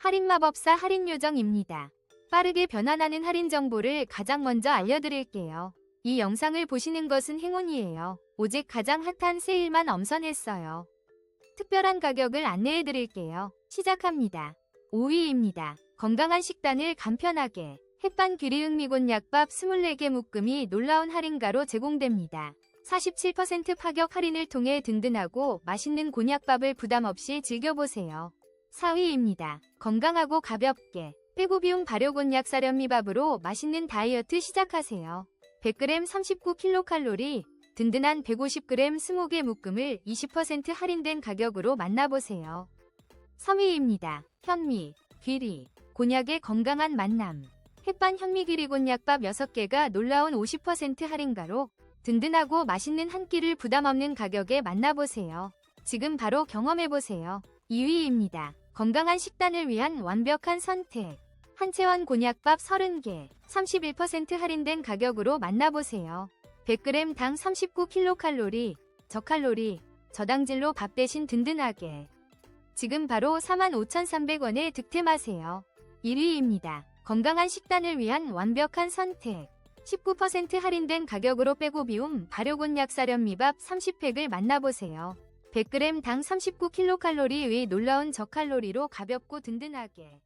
할인 마법사 할인 요정입니다. 빠르게 변환하는 할인 정보를 가장 먼저 알려드릴게요. 이 영상을 보시는 것은 행운이에요. 오직 가장 핫한 세일만 엄선했어요. 특별한 가격을 안내해드릴게요. 시작합니다. 5위입니다. 건강한 식단을 간편하게 햇반 귀리응미곤 약밥 24개 묶음이 놀라운 할인가로 제공됩니다. 47% 파격 할인을 통해 든든하고 맛있는 곤약밥을 부담 없이 즐겨보세요. 4위입니다. 건강하고 가볍게 빼고비움 발효곤 약 사련미밥으로 맛있는 다이어트 시작하세요. 100g 39kcal, 든든한 150g 20개 묶음을 20% 할인된 가격으로 만나보세요. 3위입니다. 현미, 귀리, 곤약의 건강한 만남. 햇반 현미귀리 곤약밥 6개가 놀라운 50% 할인가로 든든하고 맛있는 한 끼를 부담 없는 가격에 만나보세요. 지금 바로 경험해보세요. 2위입니다. 건강한 식단을 위한 완벽한 선택. 한채원 곤약밥 30개, 31% 할인된 가격으로 만나보세요. 100g 당 39kcal, 저칼로리, 저당질로 밥 대신 든든하게. 지금 바로 45,300원에 득템하세요. 1위입니다. 건강한 식단을 위한 완벽한 선택. 19% 할인된 가격으로 빼고 비움 발효곤약 사련미밥 30팩을 만나보세요. 100g 당 39kcal의 놀라운 저칼로리로 가볍고 든든하게.